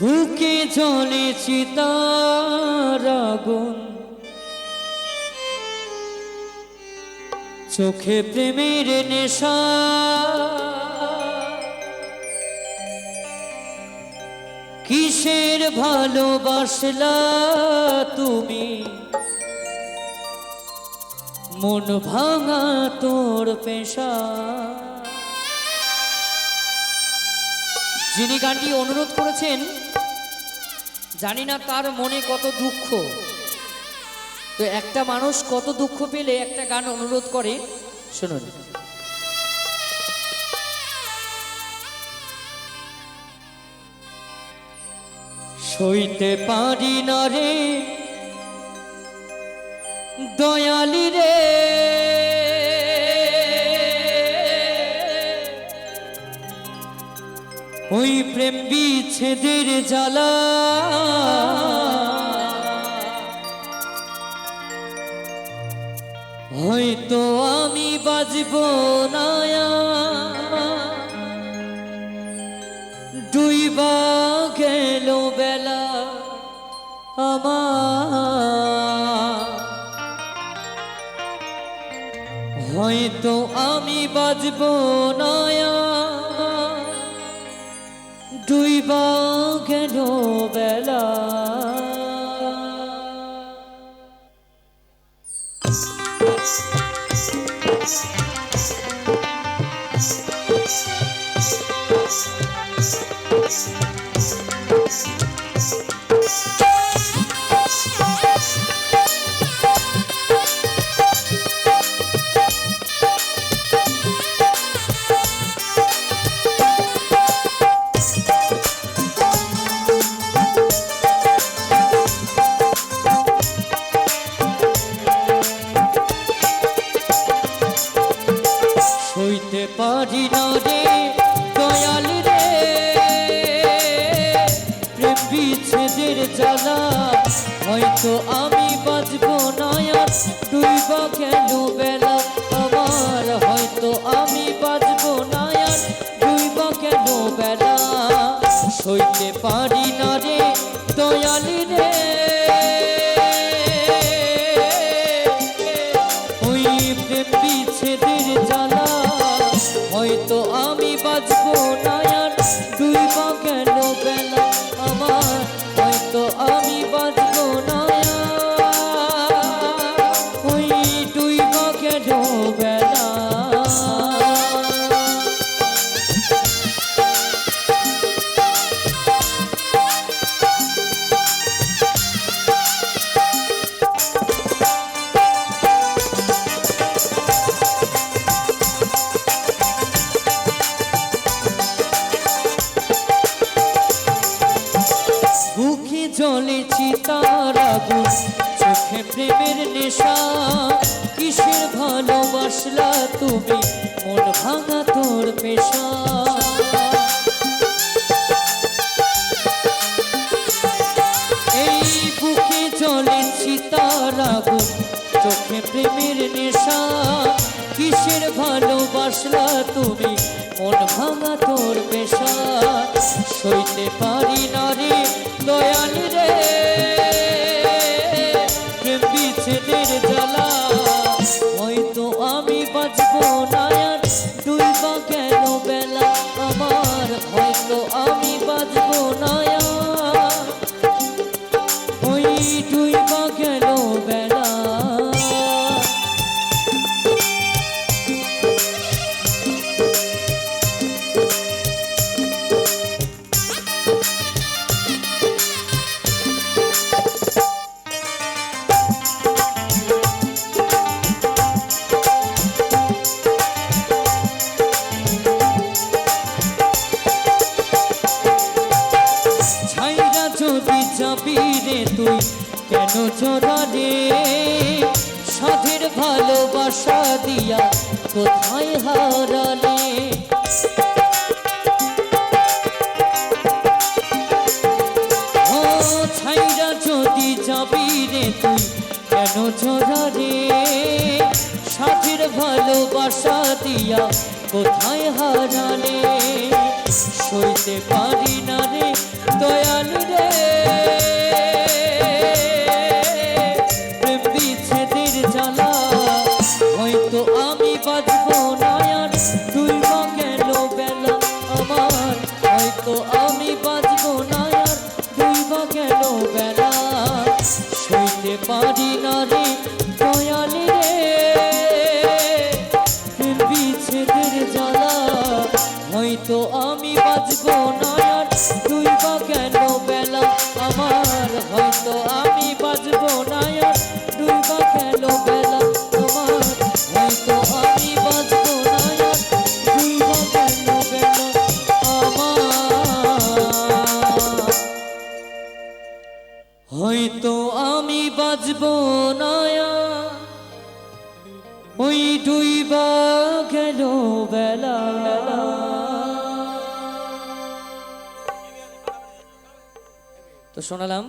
বুকে জলে চিতার আগুন। চোখে প্রেমের নেশা। কিসের ভালোবাসলা তুমি? মন ভাঙা তোর পেশা। যিনি গানটি অনুরোধ করেছেন, জানি না তার মনে কত দুঃখ। তো একটা মানুষ কত দুঃখ পেলে একটা গান অনুরোধ করে, শুনুন। সইতে পারি না রে, দয়ালি রে। ওই প্রেম বিচ্ছেদের জ্বালা। হয়তো আমি বাজব না ডুইবা গেল বেলা আমার। হয়তো আমি বাজব না ডুইবা গেল বেলা? সইতে বিচ্ছেদের জ্বালা। হয়তো আমি বাজব না ডুইবা গেল বেলা? আমার হয়তো আমি বাজব না ডুইবা গেল বেলা? সইতে পারি না রে দয়াল রে। ওই প্রেম বিচ্ছেদের জ্বালা। হয়তো আমি বাজবো না আর পা গেল আগুন চোখে প্রেমের নেশা। কিসের ভালোবাসলা তুমি? মন ভাঙা তোর পেশা। এই বুকে জলে চিতার আগুন, চোখে প্রেমের নেশা। কিসের ভালোবাসলা তুমি? মন ভাঙা তোর পেশা। সইতে পারি না রে, দয়াল রে। বাজবো না আর দুই গেল বেলা? আমার হয়তো আমি বাজবো না রে তুই? কেন রে? সাধের ভালোবাসা দিয়া কোথায় হারালে? ও ছাইরা যদি যাবি রে তুই, কেন রে? সাথীর ভালোবাসা দিয়া কোথায় হারালে? সইতে পারি না রে দয়ালু আমি সইতে পারি ওই ডুইবা গেল বেলা। তো শোনালাম